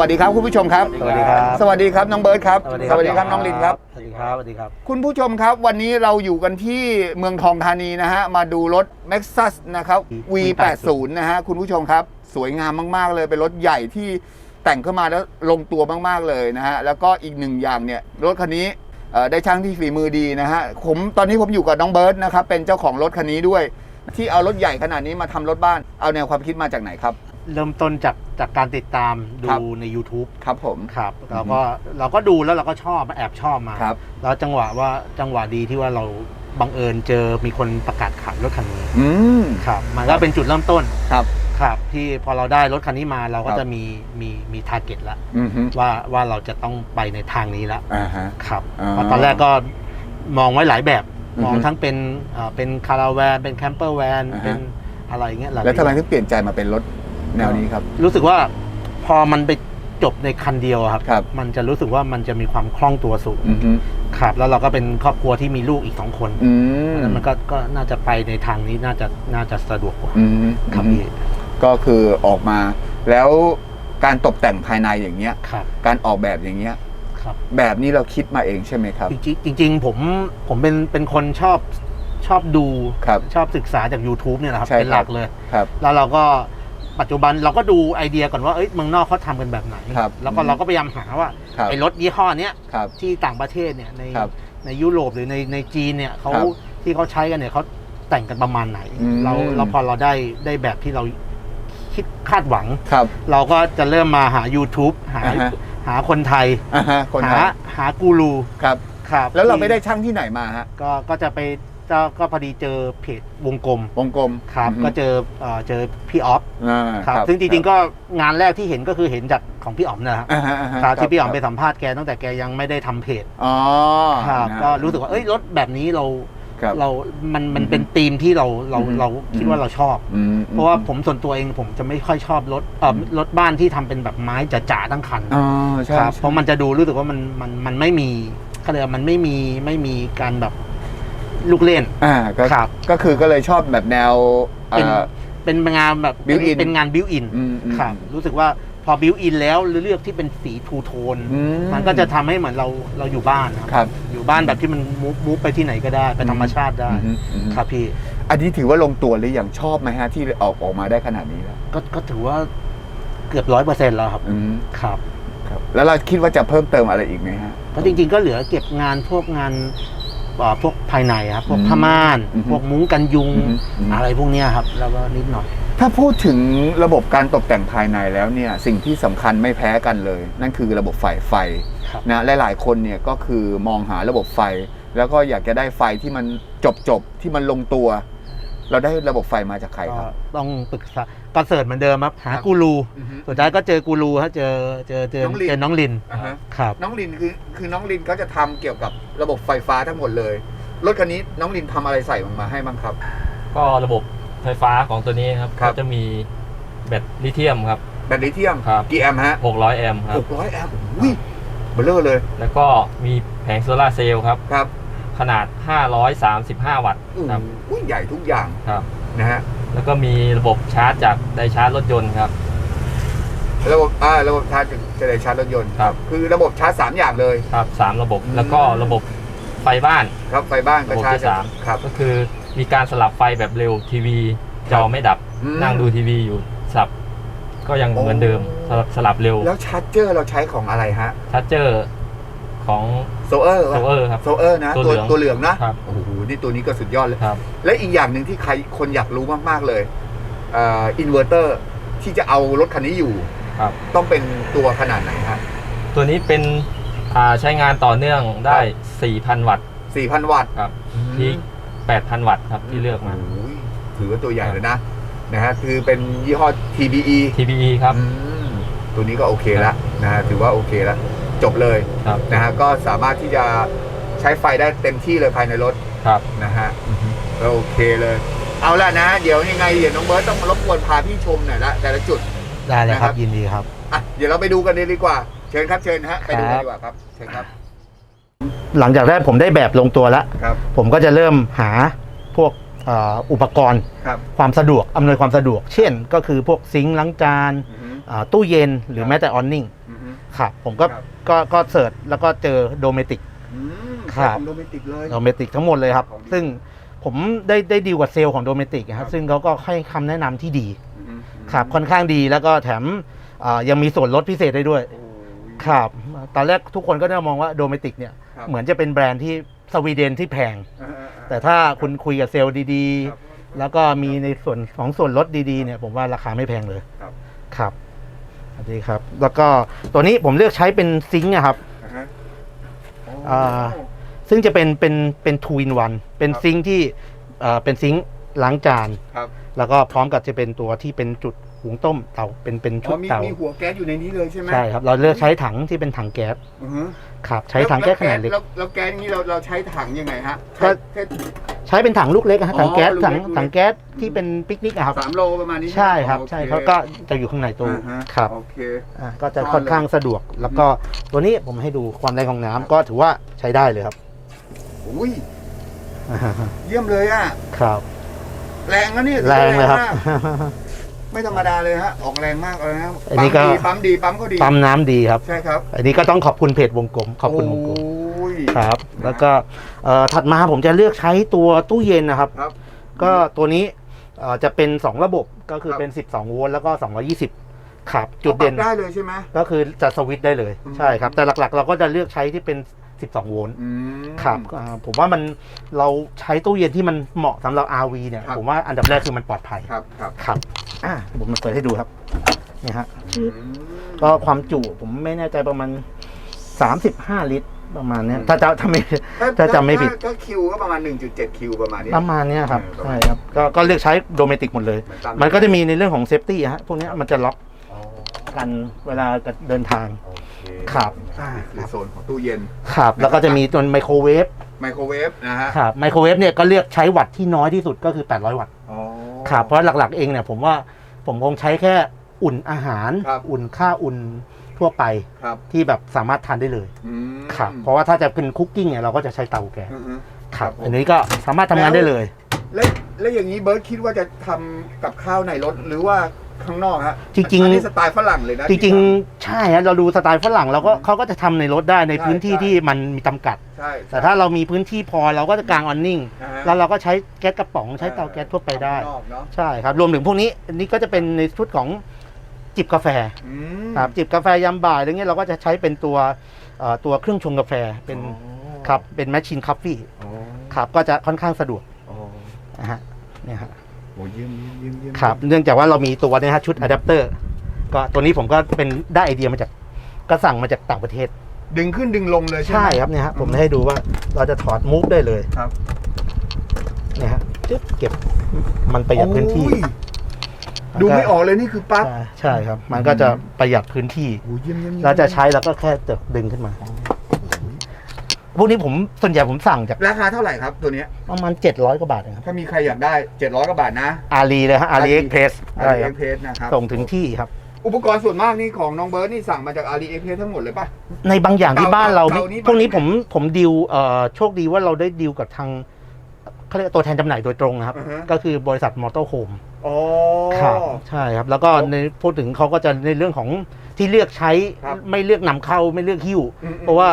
สวัสดีครับคุณผู้ชมครับ สวัสดีครับ สวัสดีครับน้องเบิร์ดครับ สวัสดีครับน้องลินครับ สวัสดีครับ สวัสดีครับ คุณผู้ชมครับวันนี้เราอยู่กันที่เมืองทองธานีนะฮะ มาดูรถ m a x ั s นะครับ V80 นะฮะคุณผู้ชมครับ สวยงามมากๆเลย เป็นรถใหญ่ที่แต่งเข้ามาแล้วลงตัวมากๆเลยนะฮะ แล้วก็อีกหนึ่งอย่างเนี่ยรถคันนี้เอ่อได้ช่างที่ฝีมือดีนะฮะ ผมตอนนี้ผมอยู่กับน้องเบิร์ดนะครับเป็นเจ้าของรถคันนี้ด้วยที่เอารถใหญ่ขนาดนี้มาทำรถบ้าน เอาแนวความคิดมาจากไหนครับ เริ่มต้นจากจากการติดตามดูครับ ใน YouTube ครับผม ครับเราก็เราก็ดูแล้วเราก็ชอบมาแอบชอบมาครับ แล้วจังหวะว่าจังหวะดีที่ว่าเราบังเอิญเจอมีคนประกาศขายรถคันนี้อืม ครับมันก็เป็นจุดเริ่มต้นครับ ครับที่พอเราได้รถคันนี้มาเราก็ครับ จะมีมีมีทาร์เก็ตแล้วอือฮึว่าว่าเราจะต้องไปในทางนี้แล้วอ่าฮะ ครับอ่าเพราะตอนแรกก็มองไว้หลายแบบ อือฮึมองทั้งเป็นเอ่อเป็นคาราแวน เป็นแคมเปอร์แวน อ่าฮะ เป็นอะไรเงี้ยหลายแล้วทำไมอย่างถึงเปลี่ยนใจมาเป็นรถ แนวนี้ครับ รู้สึกว่าพอมันไปจบในคันเดียวอะครับ ครับ มันจะรู้สึกว่ามันจะมีความคล่องตัวสูงอือฮึครับ แล้วเราก็เป็นครอบครัวที่มีลูกอีกสองคนอืมแล้วมันก็ก็น่าจะไปในทางนี้น่าจะน่าจะสะดวกกว่าอืมครับอืมพี่ก็คือออกมาแล้วการตกแต่งภายในอย่างเงี้ย ครับการออกแบบอย่างเงี้ย ครับ แบบนี้เราคิดมาเองใช่ไหมครับ จริงๆจริง ๆ ผมผมเป็นเป็นคนชอบชอบดูครับชอบศึกษาจาก YouTube เนี่ยนะครับ ใช่เป็นหลัคกรับเลย ครับ แล้วเราก็ ปัจจุบันเราก็ดูไอเดียก่อนว่าเอ้ยเมืองนอกเขาทำกันแบบไหน ครับแล้วก็อืมเราก็พยายามหาว่าครับไอรถยี่ห้อเนี้ยครับที่ต่างประเทศเนี่ยในครับในยุโรปหรือในในจีนเนี่ยเขาครับที่เขาใช้กันเนี่ยเขาแต่งกันประมาณไหน อืม เราเราพอเราได้ได้แบบที่เราคิดคาดหวัง ครับ เราก็จะเริ่มมาหา YouTube หาอ่าฮะ หาคนไทย อ่าฮะคนไทหายหากูรูครับ ครับแล้วเราที่ไม่ได้ช่างที่ไหนมาฮะ ก็ก็จะไป ก็ก็พอดีเจอเพจวงกลมวงกลมครับอือฮึก็เจอเอ่อเจอพี่ออฟอ่าครับซึ่งจริงๆก็งานแรกที่เห็นก็คือเห็นจากของพี่อ๋อมนะฮะอ่าฮะอ่าฮะครับที่พี่อ๋อมคไปรับสัมภาษณ์แกตั้งแต่แกยังไม่ได้ทำเพจอ๋อครับนะก็รู้สึกว่าเอ้ยรถแบบนี้เราครับ เรา มันมันอืมเป็นธีมที่เราเราอืม เราคิดว่าเราชอบ อืม เพราะว่าผมส่วนตัวเองผมจะไม่ค่อยชอบรถเอ่ออม รถบ้านที่ทำเป็นแบบไม้จ๋าๆทั้งคัน อ๋อใช่ครับใช่เพราะมันจะดูรู้สึกว่ามันมันมันไม่มีเขาเรียกว่ามันไม่มีไม่มีการแบบ ลูกเล่น อ่าก็ครับ ก็คือก็เลยชอบแบบแนวเป็นอ่าเป็นงานแบบ Built in เป็นงานบิวอินอืมอืมครับ รู้สึกว่าพอบิวอินแล้วเลือกที่เป็นสีทูโทน อืมันก็จะทำให้เหมือนเราเราอยู่บ้านนะครับ อยู่บ้านแบบที่มันมูฟมูฟไปที่ไหนก็ได้ ไปธรรมชาติได้ อืมอืม ครับพี่ อันนี้ถือว่าลงตัวหรือยังชอบไหมฮะที่ออกออกมาได้ขนาดนี้แล้วก็ก็ถือว่าเกือบร้อยเปอร์เซ็นต์แล้วครับ อืมครับ ครับแล้วเราคิดว่าจะเพิ่มเติมอะไรอีกไหมฮะ เพราะจริงๆก็เหลือเก็บงานพวกงานเอ่อ พวกภายในครับพวกอืมผ้าม่านอืมพวกมุ้งกันยุงอืมอืมอะไรพวกเนี้ยครับแล้วก็นิดหน่อย ถ้าพูดถึงระบบการตกแต่งภายในแล้วเนี่ยสิ่งที่สำคัญไม่แพ้กันเลย นั่นคือระบบไฟไฟครับนะหลายๆคนเนี่ยก็คือมองหาระบบไฟ แล้วก็อยากจะได้ไฟที่มันจบจบๆที่มันลงตัว เราได้ระบบไฟมาจากใครคก็รับต้องปรึกษาก็เสิร์ชเหมือนเดิมครับหาครับ กูรูอือฮึ สุดท้ายก็เจอกูรูฮะเจอเจอเจอน้องลิน เจอน้องลินอ่าฮะครับ น้องลินคือคือน้องลินเขาจะทำเกี่ยวกับระบบไฟฟ้าทั้งหมดเลยรถคันนี้น้องลินทำอะไรใส่ลงมาให้บ้างครับ ก็ระบบไฟฟ้าของตัวนี้ครับครับ ก็จะมีแบตลิเธียมครับ แบตลิเธียมครับ กี่แอมป์ฮะ600 แอมป์ครับหกร้อยแอมป์อุ้ยเบลเลอร์เลยแล้วก็มีแผงโซลาร์เซลล์ครับ ครับ ขนาด 535 วัตต์ครับอุ้ยใหญ่ทุกอย่างครับนะฮะแล้วก็มีระบบชาร์จจากไดชาร์จรถยนต์ครับระบบอ่าระบบชาร์จจะได้ชาร์จรถยนต์ครับคือระบบชาร์จสามอย่างเลยครับสามระบบอืมแล้วก็ระบบไฟบ้านครับไฟบ้านก็ระบบชาร์จที่สามครับก็คือมีการสลับไฟแบบเร็วทีวีจอไม่ดับอืมนั่งดูทีวีอยู่สลับก็ยังโอ้เหมือนเดิมสลับสลับเร็ว แล้วชาร์จเจอร์เราใช้ของอะไรฮะชาร์จเจอร์ ของโซเออร์โซเออร์ครับ โซเออร์นะตัวตัวเหลืองตัวเหลืองนะครับ โอ้โหนี่ตัวนี้ก็สุดยอดเลย ครับ และอีกอย่างหนึ่งที่ใครคนอยากรู้มากๆเลยเอ่ออินเวอร์เตอร์ที่จะเอารถคันนี้อยู่ ครับ ต้องเป็นตัวขนาดไหนฮะ ตัวนี้เป็นอ่าใช้งานต่อเนื่องได้ 4,000 วัตต์4,000 วัตต์ครับพีค8,000 วัตต์ครับที่เลือกมา โอ้ยถือว่าตัวใหญ่เลยนะนะฮะคือเป็นยี่ห้อ TBE TBE ครับ อืมตัวนี้ก็โอเคแล้วนะฮะถือว่าโอเคแล้ว จบเลยครับนะฮะก็สามารถที่จะใช้ไฟได้เต็มที่เลยภายในรถครับนะฮะก็โอเคเลย เอาละนะ เดี๋ยวยังไงเดี๋ยวน้องเบิร์ตต้องรบกวนพาพี่ชมหน่อยละแต่ละจุดได้เลยคนะครัรับบยินดีครับอะเดี๋ยวเราไปดูกันเลยดีกว่า เชิญครับเชิญฮะไปดูกันครับดีกว่าครับเชิญครับ หลังจากได้ผมได้แบบลงตัวแล้วครับผมก็จะเริ่มหาพวกเอ่ออุปกรณ์ครับความสะดวกอำนวยความสะดวก เช่น ก็คือพวกซิงค์ล้างจานอือฮึอ่าตู้เย็นหรือแม้แต่ออนนิ่ง ครับผมก็ครับ ก็ก็เสิร์ชแล้วก็เจอโดเมติก อืมครับ ของโดเมติกเลย โดเมติกทั้งหมดเลยครับ ของดี ซึ่งผมได้ได้ดีลกับเซลล์ของโดเมติกคครัรับบซึ่งเขาก็ให้คำแนะนำที่ดีอืมครับค่อนข้างดีแล้วก็แถมอ่ายังมีส่วนลดพิเศษได้ด้วยโอ้ยครับตอนแรกทุกคนก็จะมองว่าโดเมติกเนี่ยครับเหมือนจะเป็นแบรนด์ที่สวีเดนที่แพง อ่าๆๆแต่ถ้าคุณคุยกับเซลล์ดีครับ ๆ แล้วก็มีในส่วนของส่วนลดดีๆเนี่ยผมว่าราคาไม่แพงเลยครับ ครับ สวัสดีครับ แล้วก็ตัวนี้ผมเลือกใช้เป็นซิงค์นะครับอ่าฮะอ่าซึ่งจะเป็นเป็นเป็นทูอินวัน เป็นครับ ซิงค์ที่เอ่อเป็นซิงค์ล้างจาน ครับ แล้วก็พร้อมกับจะเป็นตัวที่เป็นจุด หุงต้มเตาเป็นเป็นอ๋ชุอดมีเตามีหัวแก๊สอยู่ในนี้เลยใช่ไหมใช่ครับ เราเลือกใช้ถังที่เป็นถังแก๊สอือฮึครับใช้ถังแก๊สขนาดเล็กแล้วแล้วแก๊สนี้เราเราใช้ถังยังไงฮะก็ใช้แค่ใช้เป็นถังลูกเล็กอะฮะอ๋อถังแก๊สลูกเล็กถังลูกเล็กถังแก๊สที่เป็นปิกนิกอะครับสามโลประมาณนี้ใช่ครับโอเใช่เขาก็จะอยู่ข้างในตู้อ่าฮะครับโอเคอ่าก็จะค่อนข้างสะดวก แล้วก็ตัวนี้ผมให้ดูความแรงของน้ำก็ถือว่าใช้ได้เลยครับอุ้ยเยี่ยมเลยอะครับ แรงนะเนี่ยแรงเลยครับมาก ไม่ธรรมดาเลยฮะออกแรงมากเลยนะอันนี้ก็ปั๊มดีปั๊มดีปั๊มก็ดีปั๊มน้ำดีครับ ใช่ครับอันนี้ก็ต้องขอบคุณเพจวงกลมขอบคุณวงกลมโอ้ยครับ แล้วก็เอ่อถัดมาผมจะเลือกใช้ตัวตู้เย็นนะครับ ครับ ก็ตัวนี้เอ่อจะเป็น 2 ระบบก็คือครับ เป็น 12 โวลต์แล้วก็ 220 ครับ จุดเด่นปรับได้เลยใช่ไหม ก็คือจะสวิตช์ได้เลยอืม ใช่ครับ แต่หลักๆ เราก็จะเลือกใช้ที่เป็น 12 โวลต์อืม ครับอ่าผมว่ามันเราใช้ตู้เย็นที่มันเหมาะสำหรับ RV เนี่ย ครับ ผมว่าอันดับแรกคือมันปลอดภัยครับครับครับอ่าผมมาเปิดให้ดูครับนี่ฮะ อืมก็ความจุผมไม่แน่ใจประมาณ 35 ลิตรประมาณเนี้ยถ้าจะถ้าไม่ ถ้าจำไม่ผิด ถ้าถ้าคิวก็ประมาณ 1.7 คิวประมาณนี้ ประมาณเนี้ยครับเออประมาใช่ณ ครับก็ก็เลือกใช้โดเมติกหมดเลยเหมือนตามมันก็จะมีในเรื่องของเซฟตี้ฮะพวกเนี้ยมันจะล็อกอ๋อกันเวลาเดินทางโอเคครับนี่คือโซนของตู้เย็น ครับ แล้วก็จะมีตัวไมโครเวฟ ไมโครเวฟนะฮะครับ ไมโครเวฟเนี่ยก็เลือกใช้วัตต์ที่น้อยที่สุดก็คือ 800 วัตต์ อ๋อ ครับ เพราะหลักๆเองเนี่ยผมว่าผมคงใช้แค่อุ่นอาหาร ครับ อุ่นข้าวอุ่นทั่วไปครับที่แบบสามารถทานได้เลย อืมครับ เพราะว่าถ้าจะเป็นคุกกิ้งเนี่ยเราก็จะใช้เตาแก๊ส อือฮึ ครับ ผม อันนี้ก็สามารถทำงานได้เลย แล้วแล้วอย่างนี้เบิร์ตคิดว่าจะทำกับข้าวในรถหรือว่า ข้างนอกฮะจริงๆ อันนี้สไตล์ฝรั่งเลยนะจริงที่ๆใช่ฮะเราดูสไตล์ฝรั่งเราก็เขาก็จะทำในรถได้ในใช่พื้นที่ใช่ที่มันมีจำกัดทำใช่แต่ถ้าเรามีพื้นที่พอเราก็จะกางออนนิ่งนะฮะแล้วเราก็ใช้แก๊สกระป๋องใช้เตาแก๊สทั่วไปได้ ข้างนอกเนาะใช่ครับ รวมถึงพวกนี้อันนี้ก็จะเป็นในชุดของจิบกาแฟอืมครับจิบกาแฟยามบ่ายอะไรเงี้ยเราก็จะใช้เป็นตัวเอ่อตัวเครื่องชงกาแฟเป็นอ๋อครับเป็นแมชชีนคาเฟ่อ๋อครับก็จะค่อนข้างสะดวกอ๋อนะฮะเนี่ยฮะ โหเยี่ยมเยี่ยมเยี่ยมเยี่ยมครับ เนื่องจากว่าเรามีตัวเนี้ฮะชุดอะแดปเตอร์ ก็ตัวนี้ผมก็เป็นได้ไอเดียมาจากก็สั่งมาจากต่างประเทศ ดึงขึ้นดึงลงเลยใช่ไหมใช่ครับเนี่ยฮะผมให้ดูว่าเราจะถอดมูฟได้เลยครับเนี่ยฮะจึ๊บเก็บมันประหยัดพื้นที่ โอ้ยดูไม่ออกเลยนี่คือปลั๊กใช่ใช่ครับ มันก็จะประหยัดพื้นที่ โอ้ยเยี่ยมเยี่ยมยี่ยมเราจะใช้แล้วก็แค่เติบดึงขึ้นมา พวกนี้ผมส่วนใหญ่ผมสั่งจากราคาเท่าไหร่ครับตัวเนี้ยประมาณ700กว่าบาทเองครับถ้ามีใครอยากได้ 700กว่าบาทนะ อาลีเลยฮะอาลีเอ็กเพสอาได้ลีคเอ็รับกเพสนะครับส่งถึงที่ครับ อุปกรณ์ส่วนมากนี่ของน้องเบิร์ดนี่สั่งมาจากอาลีเอ็กเพสทั้งหมดเลยป่ะ ในบางอย่างที่เตาบ้านเรานี่เตานี่ พวกนี้มันผมผมดิวเอ่อโชคดีว่าเราได้ดิวกับทางเขาเรียกว่าตัวแทนจำหน่ายโดยตรงนะครับ อือฮะก็คือบริษัทมอเตอร์โฮมอ๋อ ครับใช่ครับ แล้วก็ในพูดถึงเขาก็จะในเรื่องของที่เลือกใช้ครับ ไม่เลือกนำเข้าไม่เลือกหิ้ว อืมเพราะว่า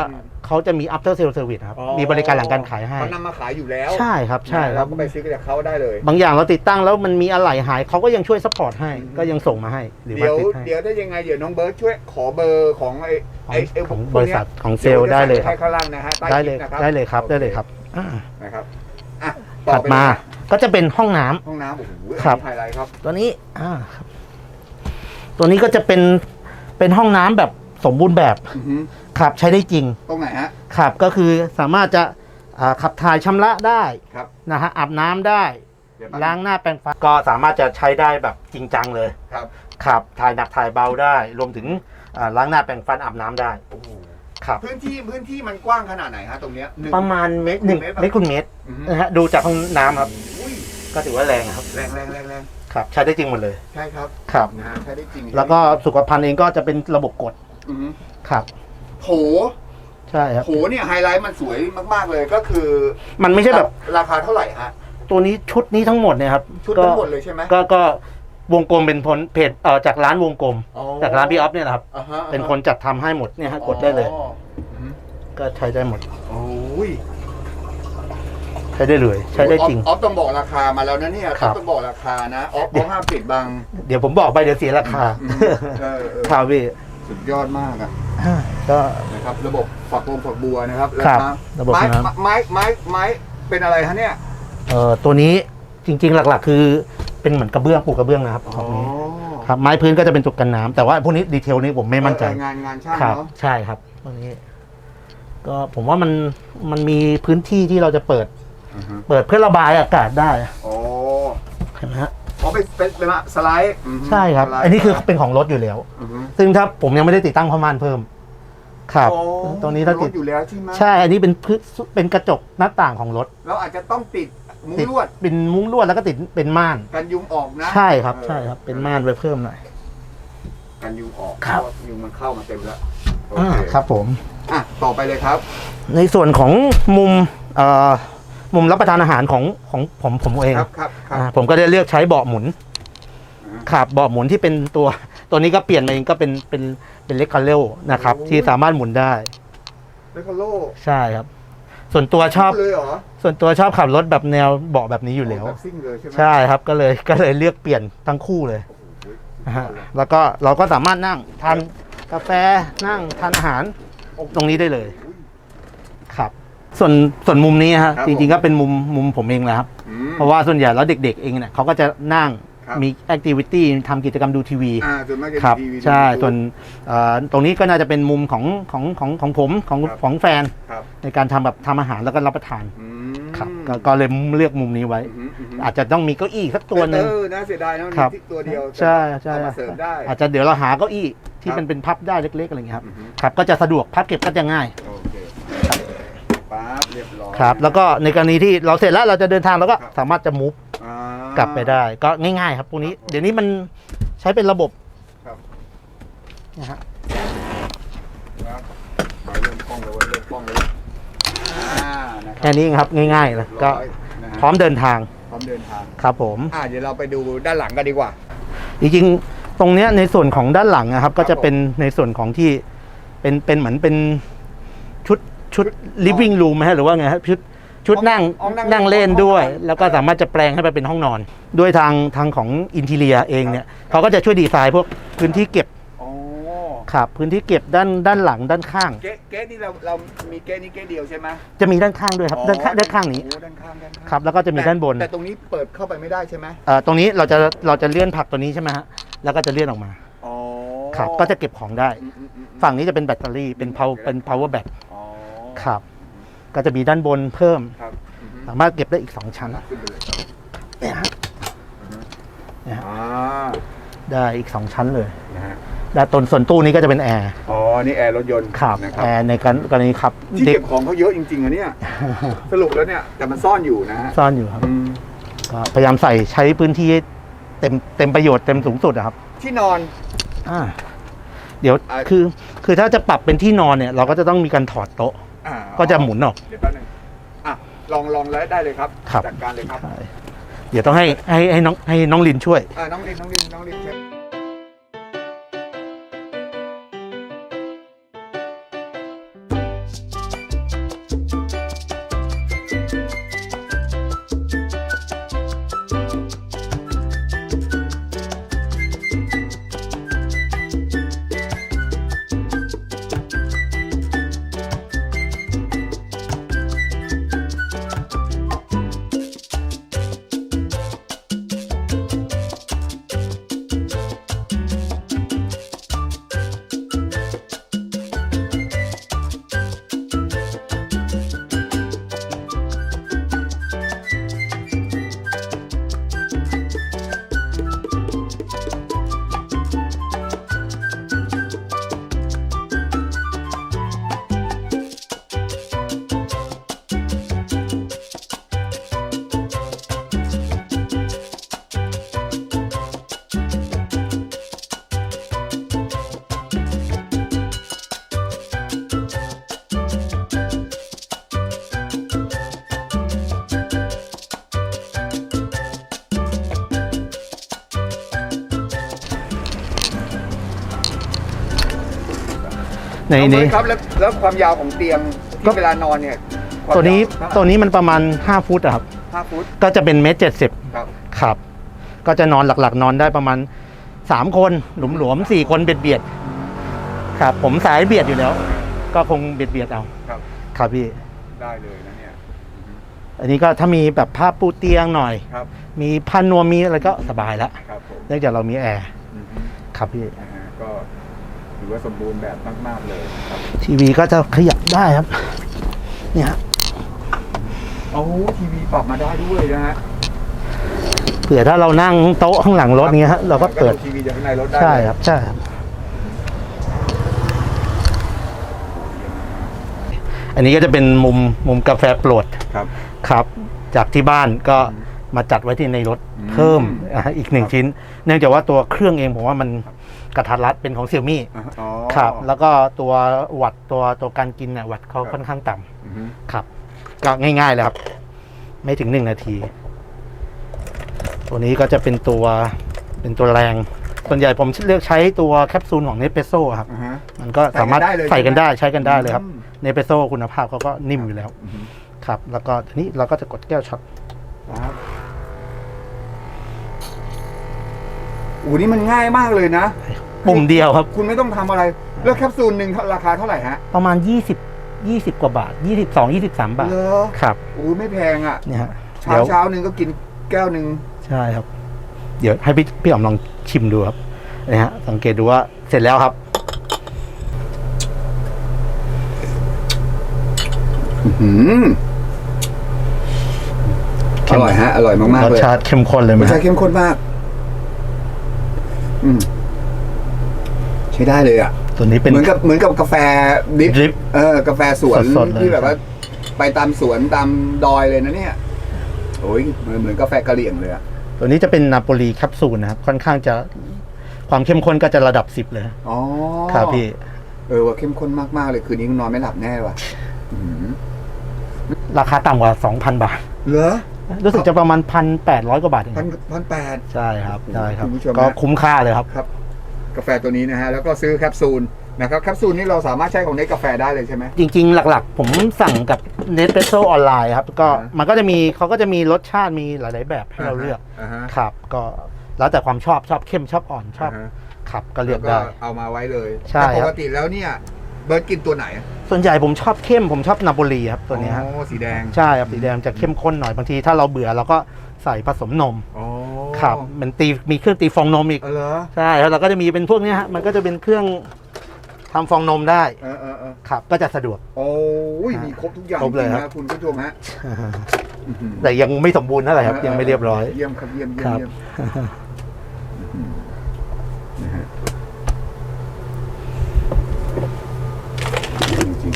เขาจะมี after sale service ครับ อ๋อมีบริการหลังการขายให้ เขานำมาขายอยู่แล้วใช่ครับ ใช่คเรารับก็ไปซื้อจากเขาได้เลย บางอย่างเราติดตั้งแล้วมันมีอะไหล่หายเขาก็ยังช่วยซัพพอร์ตให้อืมก็ยังส่งมาให้ หรือว่าเดี๋ยวติดให้เดี๋ยวถ้ายังไงเดี๋ยวน้องเบิร์ดช่วยขอเบอร์ของไอ้ไอ้ไอ้ของพวกบริเนี้ยษัทของเซลล์ได้เลยครัให้บ ข้างล่างนะฮะใต้ได้คเลลิยปนะครับได้เลยครับโอได้เลยครับอ่านะครับอะถัดไปมาเลยก็จะเป็นห้องน้ำ ห้องน้ำโอ้โหครับ ไฮไลท์ครับตัวนี้อ่าครับตัวนี้ก็จะเป็นเป็นห้องน้ำแบบ สมบูรณ์แบบอือหือครับใช้ได้จริงตรงไหนฮะครับก็คือสามารถจะอ่าขับถ่ายชำระได้ครับ นะฮะอาบน้ำได้ เดี๋ยวแป๊บล้างหน้าแปรงฟันก็สามารถจะใช้ได้แบบจริงจังเลยครับครับถ่ายหนักถ่ายเบาได้ รวมถึงอ่าล้างหน้าแปรงฟันอาบน้ำได้โอ้โห ครับ พื้นที่พื้นที่มันกว้างขนาดไหนฮะตรงเนี้ยหนึ่ง ประมาณเมตรหนึ่งเมตรเมตรคูณเมตรอือหือนะฮะดูจากห้องน้ำครับ อุ้ยก็ถือว่าแรงครับ แรงแรงแรงแรงครับ ใช้ได้จริงหมดเลย ใช่ครับครับ นะฮะใช้ได้จริงแล้วก็สุขภัณฑ์เองก็จะเป็นระบบกด อือหือครับ โถใช่ครับ โถเนี่ยไฮไลท์มันสวยมากๆเลยก็คือมันไม่ใช่แบบราคาเท่าไหร่ฮะ ตัวนี้ชุดนี้ทั้งหมดเนี่ยครับชุดก็ทั้งหมดเลยใช่ไหม ก็ก็วงกลมเป็นผลเพจเอ่อจากร้านวงกลม อ๋อจากร้านพี่ออฟเนี่ยนะครับ อ่าฮะเป็นคนจัดทำให้หมดเนี่ยฮะกดได้เลย อ๋ออืมก็ใช้ได้หมด โอ้ย ใช้ได้เลย ใช้ได้จริง ออฟออฟต้องบอกราคามาแล้วนะเนี่ยครับ ต้องบอกราคานะ ออฟออฟห้ามปิดบังเดี๋ยวผมบอกไปเดี๋ยวเสียราคาอืมเออเออครับพี่ สุดยอดมากอะก็ นะครับ ระบบฝักวงฝักบัวนะครับแล้วครับน้ำระบบไม้น้ำ ไม้ไม้ไม้เป็นอะไรฮะเนี่ยเอ่อตัวนี้จริง ๆ หลัก ๆ คือเป็นเหมือนกระเบื้องปูกระเบื้องนะครับของนี้ครับไม้พื้นก็จะเป็นจุกกันน้ำแต่ว่าพวกนี้ดีเทลนี้ผมไม่มั่นใจเอองานงานช่างครับ เนาะใช่ครับตรงนี้ ก็ผมว่ามันมันมีพื้นที่ที่เราจะเปิดอือฮึเปิดเพื่อระบายอากาศได้โอ้เห็นไหมฮะ อ๋อเป็นเป็นเป็นสไลด์อือฮึใช่ครับ สไลด์อันนี้คือเป็นของรถอยู่แล้ว อือฮึซึ่งถ้าผมยังไม่ได้ติดตั้งผ้าม่านเพิ่ม ครับ โอ้ตรงนี้ถ้าติดรถอยู่แล้วใช่ไหมใช่ อันนี้เป็นพื้นเป็นกระจกหน้าต่างของรถเราอาจจะต้องติดมุ้งติดลวดเป็นมุ้งลวดแล้วก็ติดเป็นม่าน กันยุงออกนะใช่ครับ ออใช่ครับ เป็นม่านไว้เพิ่มหน่อย กันยุงออกครับ เพาะยุงมันเข้ามาเต็มแล้วโออ่าเคครับผม อะต่อไปเลยครับ ในส่วนของมุมเอ่อ มุมรับประทานอาหารของของผมผมเองครับครับครับอ่าผมก็ได้เลือกใช้เบาะหมุนอ่าครับเบาะหมุนที่เป็นตัวตัวนี้ก็เปลี่ยนมาเองก็เป็นเป็นเป็นเล็กคันเรลนะครับโอ้ที่สามารถหมุนได้เลคโลใช่ครับ ส่วนตัวชอบ เลยเหรอส่วนตัวชอบขับรถแบบแนวเบาะแบบนี้อยู่แล้ว แบบซิ่งเลยใช่ไหมใช่ครับก็เลยก็เลยเลือกเปลี่ยนทั้งคู่เลยโอ้โหนะฮะแล้วก็เราก็สามารถนั่งทานกาแฟนั่งทานอาหารตรงนี้ได้เลยครับ ส่วนส่วนมุมนี้ฮะจริงๆก็เป็นมุมมุมผมเองแหละครับ อืม เพราะว่าส่วนใหญ่แล้วเด็ก ๆ เองเนี่ยเขาก็จะนั่งครับ มีแอคทิวิตี้ทำกิจกรรมดูทีวี อ่าส่วนมากจะครับทีวีใช่ดูส่วนเอ่อตรงนี้ก็น่าจะเป็นมุมของของของของผมของครับ ของแฟนครับในการทำแบบทำอาหารแล้วก็รับประทานอืมครับก็ก็เลยเลือกมุมนี้ไว้ อืมอืมอาจจะต้องมีเก้าอี้สักตัวหนึ่ง เออน่าเสียดายนะมันครับมีที่ตัวเดียวใช่ใช่เอามาเสริมได้ อาจจะเดี๋ยวเราหาเก้าอี้ที่ครับ มันเป็นพับได้เล็กๆอะไรอย่างเงี้ยครับอือฮึครับก็จะสะดวกพับเก็บก็จะง่ายโอเค ป๊าบเรียบร้อยครับ แล้วก็ในกรณีที่เราเสร็จแล้วเราจะเดินทางเราก็ครับสามารถจะมูฟอ่ากลับไปได้ ก็ง่ายๆ ครับพวกนี้ เดี๋ยวนี้มันใช้เป็นระบบครับนะฮะครับไปเริ่มคล่องเลยเว้ยเริ่มคล่องเลยอ่านะคแค่รับนี้เองครับง่ายๆเลยก็ร้อยนะฮะพร้อมเดินทางพร้อมเดินทางครับผม อ่าเดี๋ยวเราไปดูด้านหลังกันดีกว่า จริงๆตรงเนี้ยในส่วนของด้านหลังนะครับ ก็จะเป็นในส่วนของที่เป็นเป็นเหมือนเป็นชุด ชุด living room ไหมฮะหรือว่าไงครับชุดชุดนั่งห้องนั่งนั่งเล่นห้องด้วยนอนแล้วก็สามารถจะแปลงให้ไปเป็นห้องนอน ด้วยทางทางของอินทีเรียเองเนี่ยเขาก็จะช่วยดีไซน์พวกพื้นที่เก็บอ๋อครับพื้นที่เก็บด้านด้านหลังด้านข้าง เก๊ะเก๊ะนี่เราเรามีเก๊ะนี้เก๊ะเดียวใช่ไหมจะมีด้านข้างด้วยครับด้านข้างด้านข้างนี้โอ้ด้านข้างด้านข้างครับแล้วก็จะมีแต่ด้านบนแต่ตรงนี้เปิดเข้าไปไม่ได้ใช่ไหมเอ่อตรงนี้เราจะเราจะเลื่อนผลักตัวนี้ใช่ไหมฮะแล้วก็จะเลื่อนออกมาอ๋อครับก็จะเก็บของได้ อืมอืมอืม ฝั่งนี้จะเป็นแบตเตอรี่เป็น power เป็น power bank อ๋อ ครับ ก็จะมีด้านบนเพิ่ม ครับอือฮึสามารถเก็บได้อีก2ชั้นขึ้นไปเลยครับเนี่ยฮะเนี่ยฮะอ่าได้อีก2ชั้นเลยนะฮะและตนส่วนตู้นี้ก็จะเป็นแอร์อ๋อนี่แอร์รถยนต์ครับนะครัแอบร์ในการกรณีขับที่เด็กเก็บของเขาเยอะจริงๆอะเนี่ยสรุปแล้วเนี่ยแต่มันซ่อนอยู่นะฮะซ่อนอยู่ครับอืมก็พยายามใส่ใช้พื้นที่ให้เต็มเต็มประโยชน์เต็มสูงสุดอะครับ ที่นอน อ่า เดี๋ยวอ่า คือคือถ้าจะปรับเป็นที่นอนเนี่ย เราก็จะต้องมีการถอดโต๊ะ อ่าก็จะหมุนออก เดี๋ยวแป๊บนึงอะลองลองแล้วได้เลยครับครับ จัดการเลยครับใช่เดี๋ยวต้องให้ให้ให้น้องให้น้องลินช่วย อ่าน้องลินน้องลินน้องลินเชิญ ในน้องนี้เบิร์ดครับแล้วแล้วความยาวของเตียงก็ ที่เวลานอนเนี่ยความตัวนี้ยาวตัวนี้มันประมาณ 5 ฟุตอะครับ ห้าฟุตก็จะเป็นเมตรเจ็ดสิบครับครับ ก็จะนอนหลักๆ นอนได้ประมาณ 3 คนหลุมหลวมๆสี่คนเบียดเบียดๆครับ ผมสายเบียดอยู่แล้ว ก็คงเบียดเบียดๆเอาครับครับพี่ ได้เลยนะเนี่ยอันนี้ก็ถ้ามีแบบผ้าปูเตียงหน่อย ครับมีผ้านวมมีอะไรก็สบายแล้วครับผมเนื่องจากเรามีแอร์อือฮึครับพี่ นะฮะก็ ถือว่าสมบูรณ์แบบมาก ๆ เลยครับ ทีวีก็จะขยับได้ครับ เนี่ยฮะโอ้ทีวีปรับมาได้ด้วยนะฮะเผื่อถ้าเรานั่งโต๊ะข้างหลังรถเงี้ยฮะเราก็เปิดทีวีจากข้างในรถได้ใช่เลยครับ ใช่ครับอันนี้ก็จะเป็นมุมมุมกาแฟโปรดครับครับ จากที่บ้านก็มาจัดไว้ที่ในรถอืมเพิ่มอะอีกหนึ่งครับชิ้น เนื่องจากว่าตัวเครื่องเองผมว่ามัน กระทัดรัดเป็นของเซี่ยมี่อ๋อครับ แล้วก็ตัววัดตัวตัวการกินเนี่ยวัดเขาค่อนข้างต่ำอือฮึครับ ก็ง่ายๆเลยครับ ไม่ถึงหนึ่งนาที ตัวนี้ก็จะเป็นตัวเป็นตัวแรง ส่วนใหญ่ผมเลือกใช้ตัวแคปซูลของเนสเปโซ่ครับ อ่าฮะ มันก็สามารถใส่กันได้เลยใส่กันได้ใช่ไหมใช้กันได้เลยครับอืม เนสเปโซ่คุณภาพเขาก็นิ่มอยู่แล้วอือฮึครับ แล้วก็ทีนี้เราก็จะกดแก้วช็อตครับโอ้นี่มันง่ายมากเลยนะ ปุ่มเดียวครับ คุณไม่ต้องทำอะไร แล้วแคปซูลหนึ่งราคาเท่าไหร่ฮะประมาณ 20 20 กว่าบาท 22 23 บาท เหรอครับโอ้ไม่แพงอะเนี่ยฮะเช้าเดี๋ยวเช้าหนึ่งก็กินแก้วหนึ่งใช่ครับ เดี๋ยวให้พี่พี่อ๋อมลองชิมดูครับนะฮะสังเกตดูว่าเสร็จแล้วครับ อืมอร่อยฮะ อร่อยมากรๆสเลยชาติเข้มข้นเลยไหรมสชาติเข้มข้นมาก อืม ใช้ได้เลยอะตัวนี้เป็น เหมือนกับเหมือนกับกาแฟดริปดริป เออกาแฟสวนสดๆเลย ที่แบบว่า ไปตามสวนตามดอยเลยนะเนี่ยโอ้ยเหมือนเหมือนกาแฟกะเหรี่ยงเลยอะตัวนี้จะเป็นนาโปลีแคปซูลนะครับ ค่อนข้างจะความเข้มข้นก็จะระดับสิบเลย อ๋อครับพี่ เออว่าเข้มข้นมากๆเลยคืนนี้นอนไม่หลับแน่ว่ะอืมราคาต่ำกว่า 2,000 บาท เหรอรู้สึกจะประมาณพันแปดร้อยกว่าบาทเองพันพันแปด ใช่ครับ ใช่ครับ คุณผู้ชมก็นะคุ้มค่าเลยครับ ครับ กาแฟตัวนี้นะฮะแล้วก็ซื้อแคปซูลนะครับแคปซูลนี่เราสามารถใช้ของเนสกาแฟได้เลยใช่ไหม จริง ๆ หลักๆ ผมสั่งกับเนสเปโซออนไลน์ครับ ก็อ่าฮะ มันก็จะมีเขาก็จะมีรสชาติมีหลาย ๆ แบบให้เราเลือกาฮะครับ ก็แล้วแต่ความชอบชอบเข้มชอบอ่อนชอบาฮะขับก็เลือกแล้วได้เอามาไว้เลยใช่แต่ปคกรับติแล้วเนี่ยเบิร์ดกินตัวไหนส่วนใหญ่ผมชอบเข้มผมชอบนาโปลีครับตัวเนี้ยฮะโอ้สีแดง ใช่ครับสีแดงจะเข้มข้นหน่อยบางทีถ้าเราเบื่อเราก็ ใส่ผสมนมอ๋อครับมันตีมีเครื่องตีฟองนมอีกเออเหรอใช่แล้วเราก็จะมีเป็นพวกเนี้ยฮะมันก็จะเป็นเครื่องทำฟองนมได้เออเออเออครับ ก็จะสะดวก โอ้ยมีครบทุกอย่างครบเลยจงๆครันะบคุณผู้ชมฮะอื้อหือแต่ยังไม่สมบูรณ์เท่าไหร่ครับ ยังไม่เรียบร้อย เยี่ยมครับเยี่ยมเยี่ยคมรับ เยี่ยมนะฮะจริงๆ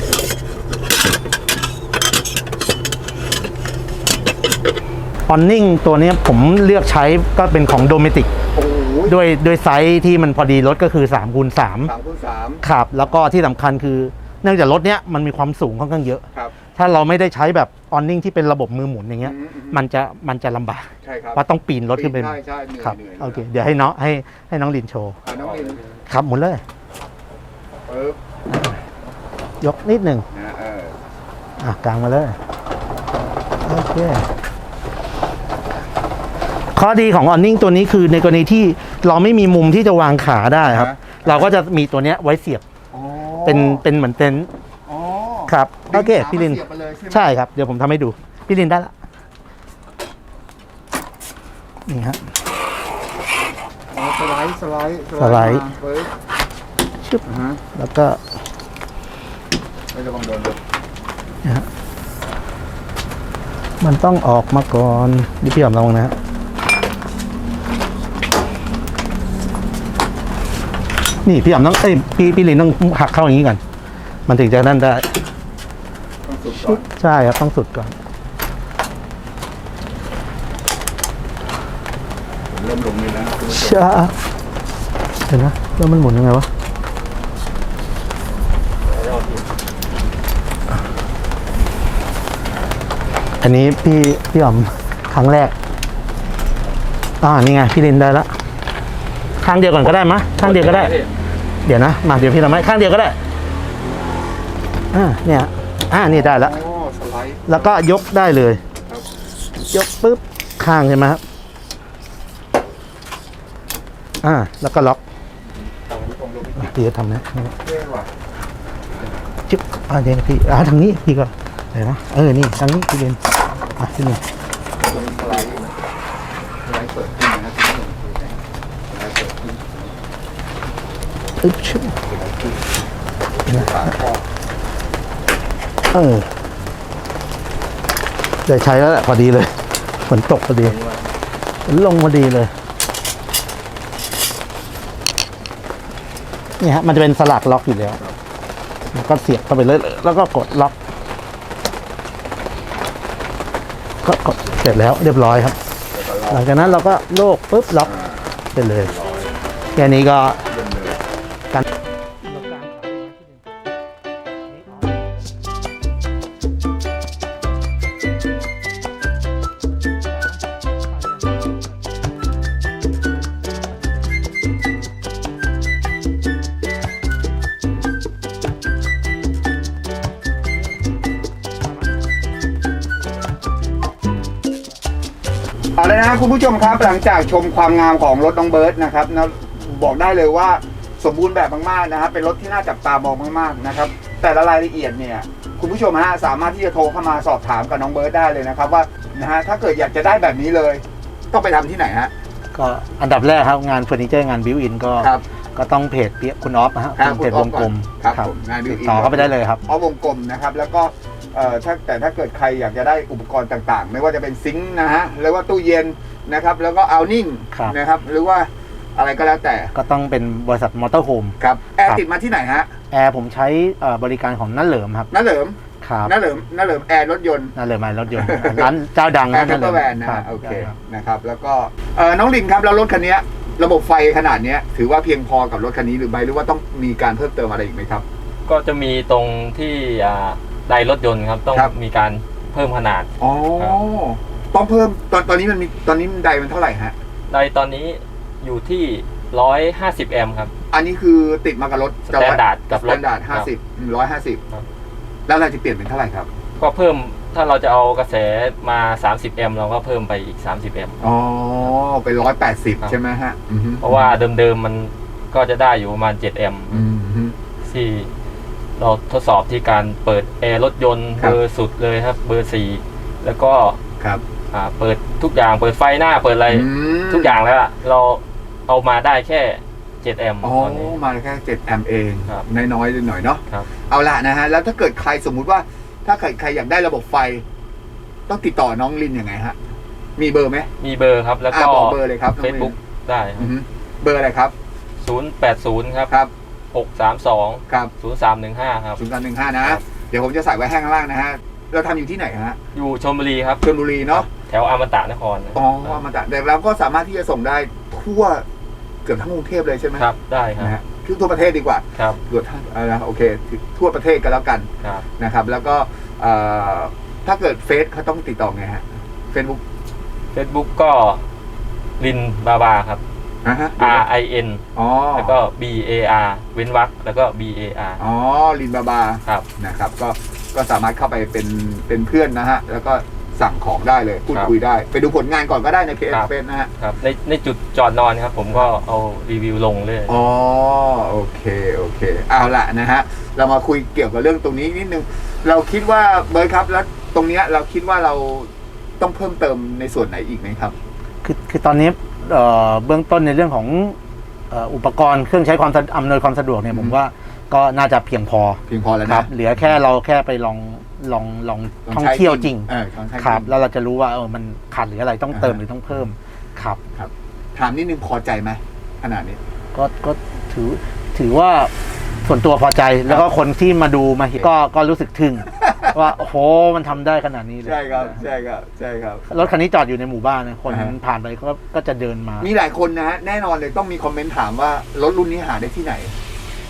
ออนนิ่งตัวเนี้ยผมเลือกใช้ก็เป็นของโดเมติกโอ้ยด้วยด้วยไซส์ที่มันพอดีรถก็คือ3คูณสามคูณสาม3ครับแล้วก็ที่สำคัญคือเนื่องจากรถเนี้ยมันมีความสูงค่อนข้างเยอะครับถ้าเราไม่ได้ใช้แบบออนนิ่งที่เป็นระบบมือหมุนอย่างเงี้ยอืมอืมมันจะมันจะลำบากใช่ครับเพราะต้องปีนรถขึ้นไปใช่ใช่เหนื่อยครับเหนื่อยโอเค เดี๋ยวให้น้องให้ให้น้องลินโชว์อะน้องลินครับหมุนเลยปึ๊บยกนิดหนึ่งนะเอออะกลางมาเลย โอเค ข้อดีของออนนิ่งตัวนี้คือในกรณีที่เราไม่มีมุมที่จะวางขาได้ครับเราก็จะมีตัวเนี้ยไว้เสียบอ๋อเป็นเป็นเหมือนเต็นท์อ๋อครับโอเคดึงขาพี่ลินมาเสียบไปเลยใช่ไหมใช่ครับ เดี๋ยวผมทำให้ดู พี่ลินได้ละ นี่ฮะ อ๋อสไลด์สไลด์สไลด์ มาปึ๊บชึบอ่าฮะแล้วก็ไม่ระวังโดนเลยมันต้องออกมาก่อนนี่พี่หอมระวังนะฮะ นี่พี่หอมต้องเอ้ยพี่พี่ลินต้องหักเข้าอย่างนี้ก่อน มันถึงจะนั่นได้ ต้องสุดก่อนใช่ครับต้องสุดก่อน เริ่มลงนี่แล้วนะคุณผู้ชมช้าเดี๋ยวนะแล้วมันหมุนยังไงวะอันนี้พี่พี่หอมครั้งแรกอ่านี่ไงพี่ลินได้ละข้างเดียวก่อนก็ได้มะข้างเดียวก็ได้ เดี๋ยวนะ มาเดี๋ยวพี่ทำให้ข้างเดียวก็ได้ อ่า เนี่ย อ่า นี่ได้แล้วโอ้สไลด์แล้วก็ยกได้เลยครับยกปุ๊บ ข้างใช่ไหมครับ อ่า แล้วก็ล็อกตรงตรงลงไปอะพี่จะทำนะเท่ว่ะจิ๊บอ่าเดี๋ยวนะพี่ อ่าทางนี้พี่ก็เดี๋ยวนะ เออ นี่ ทางนี้พี่เรียนอะพี่เรียน ตรงสไลด์สไลด์เปิดขึ้นนะครับคุณผู้ชมสไลด์เปิดขึ้น อึ๊บชิบฝาครอเออได้ใช้แล้วแหละพอดีเลยฝนตกพอดีฝนลงพอดีเลยนี่ฮะมันจะเป็นสลักล็อกอยู่แล้วแล้วก็เสียบเข้าไปเลย แล้วก็กดล็อก ก็กดเสร็จแล้วเรียบร้อยครับ หลังจากนั้นเราก็โลกปุ๊บล็อกไปเลยแค่นี้ก็ กันเอาเลยนะคุณผู้ชมครับหลังจากชมความงามของรถน้องเบิร์ดนะครับนะบอกได้เลยว่า สมบูรณ์แบบมากๆนะครับเป็นรถที่น่าจับตามองมากๆนะครับแต่ละรายละเอียดเนี่ยคุณผู้ชมฮะสามารถที่จะโทรเข้ามาสอบถามกับน้องเบิร์ดได้เลยนะครับว่านะฮะถ้าเกิดอยากจะได้แบบนี้เลย ต้องไปทำที่ไหนฮะก็อันดับแรกครับงานเฟอร์นิเจอร์งานบิวอินก็ครับก็ต้องเพจเปียกคุณออฟนะฮะครับเพจคุวณงออฟกลมครับผมงาน built-in ติดต่อเข้าไปได้เลยครับเอาวงกลมนะครับแล้วก็เอ่อถ้าแต่ถ้าเกิดใครอยากจะได้อุปกรณ์ต่างๆ ไม่ว่าจะเป็นซิงค์นะฮะหรือว่าตู้เย็นนะครับแล้วก็เอานิ่งครับนะครับหรือว่า อะไรก็แล้วแต่ก็ต้องเป็นบริษัทมอเตอร์โฮมครับแอร์ครับติดมาที่ไหนฮะแอร์ผมใช้เอ่อบริการของนั่นเหลิมครับน้าเหลิมครับน้าเหลิมน้าเหลิมแอร์รถยนต์นั่นเหลิมมารถยนต์ร้านเจ้าดังแอร์นั่เปนเหเปลิอมร์แวนนะครัฮะบโอเคครับนะครับแล้วก็เอ่อน้องลินครับแล้วรถคันเนี้ยระบบไฟขนาดเนี้ยถือว่าเพียงพอกับรถคันนี้หรือไม่หรือว่าต้องมีการเพิ่มเติมอะไรอีกไหมครับ ก็จะมีตรงที่อ่าไดรถยนต์ครับ ต้องครับ มีการเพิ่มขนาด อ๋อครับ ต้องเพิ่มตอนตอนนี้มันมีตอนนี้มันไดมันเท่าไหร่ฮะ ไดตอนนี้ อยู่ที่150แอมป์ครับ อันนี้คือติดมากับรถสแตนดาร์ดกับสรแตถนดาร์ดคห้ารับสิบร้อยห้าสิบครับ แล้วเราจะเปลี่ยนเป็นเท่าไหร่ครับ ก็เพิ่มถ้าเราจะเอากระแสมา 30 แอมป์เราก็เพิ่มไปอีก 30 แอมป์ อ๋อ เป็นร้อยแปดสิบครับ ใช่ไหมฮะอือฮึเพราะว่าเดิมๆมันก็จะได้อยู่ประมาณ 7 แอมป์อืมฮึ ที่เราทดสอบที่การเปิดแอร์รถยนต์ครับ เบอร์สุดเลยครับ เบอร์ 4 แล้วก็ครับอ่าเปิดทุกอย่างเปิดไฟหน้าเปิดอะไรมทุกอย่างแล้วอะเรา เอามาได้แค่7แอมป์อ๋อตอนนี้ มาแค่เจ็ดแอมป์เองครับน้อยๆหน่อยๆเนาะครับ เอาละนะฮะ แล้วถ้าเกิดใครสมมุติว่า ถ้าใครใครอยากได้ระบบไฟ ต้องติดต่อน้องลินยังไงฮะ มีเบอร์ไหมมีเบอร์ครับ แล้วก็อะบอกเบอร์เลยครับน้องลิน Facebook ได้คอืรับอฮึเบอร์อะไรครับ080ครับครับ632ครับ0315ครับ ศูนย์สามหนึ่งห้านะ ครับ เดี๋ยวผมจะใส่ไว้ให้ข้างล่างนะฮะ เราทำอยู่ที่ไหนฮะอยู่ชลบุรีครับ ชลบุรีเนาะ แถวอมตะนครนะอ๋อว่ามาจากแต่เราก็สามารถที่จะส่งได้ทั่วเกือบทั้งกรุงเทพเลยใช่ไหมครับได้ครับนะฮะคือทั่วประเทศดีกว่าครับเกือบทั้งเออโอเคทั่วประเทศกันแล้วกันครับนะครับ แล้วก็เอ่อถ้าเกิดเฟซเขาต้องติดต่อไงฮะเฟซบุ๊ก Facebook ก็ลินบาบาครับ นะฮะ R I N อ๋อแล้วก็ B A R เว้นวรรคแล้วก็ B A R อ๋อลินบาบา ครับ นะครับก็ก็สามารถเข้าไปเป็นเป็นเพื่อนนะฮะ แล้วก็ สั่งของได้เลยพูดครับคุยได้ ไปดูผลงานก่อนก็ได้ในเพจครับเฟซนะฮะครับในในจุดจอดนอนครับ ผมก็เอารีวิวลงเลยอ๋อโอเคโอเค เอาละนะฮะเรามาคุยเกี่ยวกับเรื่องตรงนี้นิดนึงเราคิดว่าเบิร์ดครับแล้วตรงเนี้ยเราคิดว่าเราต้องเพิ่มเติมในส่วนไหนอีกไหมครับคือคือตอนนี้เอ่อเบื้องต้นในเรื่องของเอ่ออุปกรณ์เครื่องใช้ความสะอำนวยความสะดวกเนี่ยอืมผมว่าก็น่าจะเพียงพอเพียงพอแล้วคนะรับ เหลือแค่เราแค่ไปลอง ลองลองลท่องใช้เที่ยวจริงเออลองใช้จง ครับแล้วเราจะรู้ว่าเออมันขาดหรืออะไรต้องเติมอ่าฮะหรือต้องเพิ่มครับ ถามนิดนึงพอใจไหมขนาดนี้ ก็ก็ถือถือว่าส่วนตัวพอใจแล้วก็คนที่มาดูมาเห็นก็ก็รู้สึกทึ่ง ว่าโอ้โหมันทำได้ขนาดนี้เลยใช่ครับ ใช่ครับ ใช่ครับ รถคันนี้จอดอยู่ในหมู่บ้านนะคนอ่าฮะ ผ่านไปก็ก็จะเดินมา มีหลายคนนะฮะแน่นอนเลยต้องมีคอมเมนต์ถามว่ารถรุ่นนี้หาได้ที่ไหน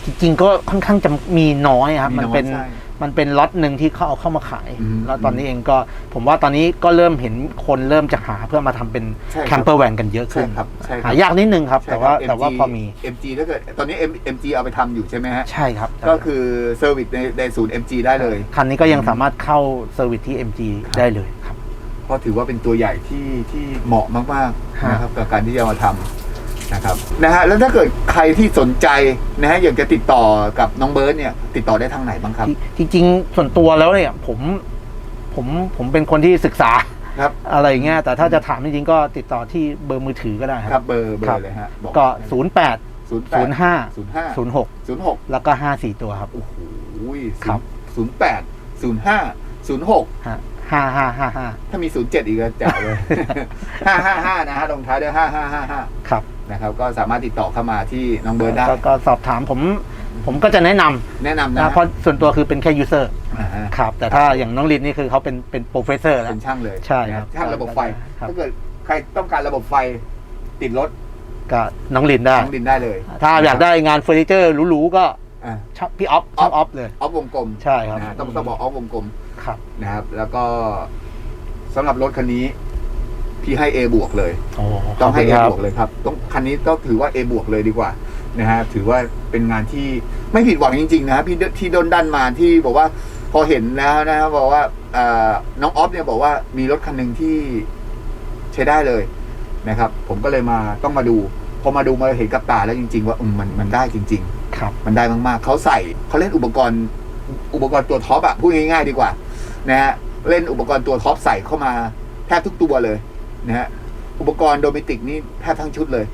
จจริงๆก็ค่อนข้างจะมีน้อยครับมีมันน้อยเป็นใช่ มันเป็นล็อตหนึ่งที่เขาเอาเข้ามาขาย อืมแล้วตอนนี้เองก็ผมว่าตอนนี้ก็เริ่มเห็นคนเริ่มจะหาเพื่อมาทำเป็นใช่ครับแคมเปอร์แวนกันเยอะขึ้นใช่ครับใช่ครับ หายากนิดนึงครับใช่แต่คว่ารับแต่ว่า MG พอมี MG ถ้าเกิดตอนนี้ M- MG เอาไปทำอยู่ใช่ไหมฮะ ใช่ครับก็คือเซอร์วิสในในศูนย์ MG ได้เลย คันนี้ก็ยังสามารถเข้าเซอร์วิสที่ MG ครับ ได้เลยครับ เพราะถือว่าเป็นตัวใหญ่ที่ที่เหมาะมากๆฮะนะครับกับการที่จะมาทำ นะครับนะฮะแล้วถ้าเกิดใครที่สนใจนะฮะอยากจะติดต่อกับน้องเบิร์ดเนี่ยติดต่อได้ทางไหนบ้างครับที่จริงๆ ส่วนตัวแล้วเนี่ยผมผมผมเป็นคนที่ศึกษาครับอะไรอย่างเงี้ยแต่ถ้าจะถามจริงๆก็ติดต่อที่เบอร์มือถือก็ได้คครัรับบเบอร์เบอครับร์เลยฮะบอกก็ศูนย์08แปด05ศูนย์ห้า06ศูนย์หกแล้วก็54ตัวครับ โอ้โหครับ ศูนย์แปดศูนย์ห้าศูนย์หก ฮะ5555ถ้ามีศูนย์เจ็ดอีกก็แจ๋วเลยห้าห้าห้านะฮะลงท้ายด้วยห้าห้าห้าห้าครับ นะครับก็สามารถติดต่อเข้ามาที่น้องเบิร์ดได้ ก็ก็สอบถามผม ผมก็จะแนะนำแนะนำนะนะเพราะส่วนตัวคือเป็นแค่ยูเซอร์อ่าฮะครับแต่ถ้าอย่างน้องลินนี่คือเขาเป็นเป็นโปรเฟสเซอร์แล้ว เป็นช่างเลยใช่ครับนะช่างระบบไฟ ครับ ถ้าเกิดใครต้องการระบบไฟติดรถก็น้องลินได้ น้องดินได้เลยถ้าอยากได้งานเฟอร์นิเจอร์หรูๆก็อ่า ชอบพี่ออฟชอบออฟเลย ออฟวงกลมใช่ครับนะฮะต้องต้องบอกออฟวงกลมครับ นะครับ แล้วก็สำหรับรถคันนี้ พี่ให้ A บวกเลยโอ้ต้องให้ข A บคุณครับ บวกเลยครับต้องคันนี้ต้องถือว่า A บวกเลยดีกว่านะฮะถือว่าเป็นงานที่ไม่ผิดหวังจริงๆนะพี่ที่โดนดันมาที่บอกว่าพอเห็นแล้วนะครับบอกว่าเอ่อน้องออฟเนี่ยบอกว่ามีรถคันหนึ่งที่ใช้ได้เลยนะครับ ผมก็เลยมาต้องมาดู พอมาดูมาเห็นกับตาแล้วจริง ๆ ว่าอืมมันมันได้จริง ๆ ครับ มันได้มาก ๆ เขาใส่เขาเล่นอุปกรณ์อุปกรณ์ตัวท็อปอะพูดง่าย ๆ ดีกว่า นะฮะเล่นอุปกรณ์ตัวท็อปใส่เข้ามาแทบทุกตัวเลย นะฮะอุปกรณ์โดเมติกนี่แทบทั้งชุดเลย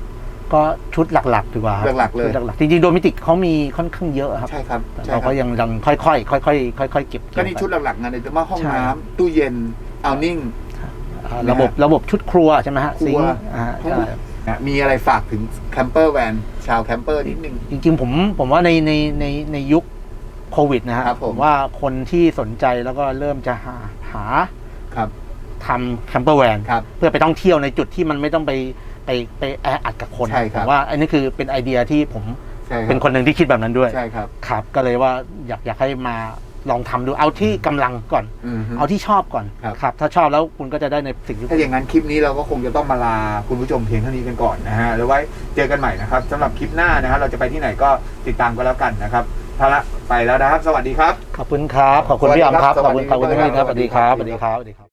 ก็ชุดหลักๆดีกว่าครับหลักๆเลย ชุดหลักๆจริงๆโดมิติกเขามีค่อนข้างเยอะครับใช่ครับแต่ใช่เราคก็รับยังยังค่อยๆค่อยๆค่อยๆเก็บก็นี่ชุดหลักๆงานเลยแต่ว่าห้องใช่น้ำตู้เย็นเอานิ่ง อ่าระบบระบบชุดครัวใช่ไหมฮะครัว ซิงค์อ่าทั้งใช่หมดนะมีอะไรฝากถึงแคมเปอร์แวนชาวแคมเปอร์นิดนึง จริงๆผมผมว่าในในในในยุคโควิดนะฮะครับผม ว่าคนที่สนใจแล้วก็เริ่มจะหาหาครับ ทำแคมเปอร์แวนครับเพื่อไปท่องเที่ยวในจุดที่มันไม่ต้องไปไปไปแออัดกับคนใช่ครับ ผมว่าอันนี้คือเป็นไอเดียที่ผมใช่คเป็รันบคนหนึ่งที่คิดแบบนั้นด้วย ใช่ครับครับ ก็เลยว่าอยากอยากให้มาลองทำดูเอาที่กำลังก่อน อืมฮึ เอาที่ชอบก่อนครับ ครับ ถ้าชอบแล้วคุณก็จะได้ในสิ่งที่ ถ้าอย่างนั้นคลิปนี้เราก็คงจะต้องมาลาคุณผู้ชมเพียงเท่านี้กันก่อนนะฮะแล้วไว้เจอกันใหม่นะครับสำหรับคลิปหน้านะฮะเราจะไปที่ไหนก็ติดตามกันแล้วกันนะครับพาละไปแล้วนะครับ สวัสดีครับ ขอบคุณครับ ขอบคุณพี่อ๋อมครับสขวัอบสดีคุณครับ ขอบคุณทุกท่านครับสสวัวัสสดีดีคครัรับบสวัสดีครับ สวัสดีครับ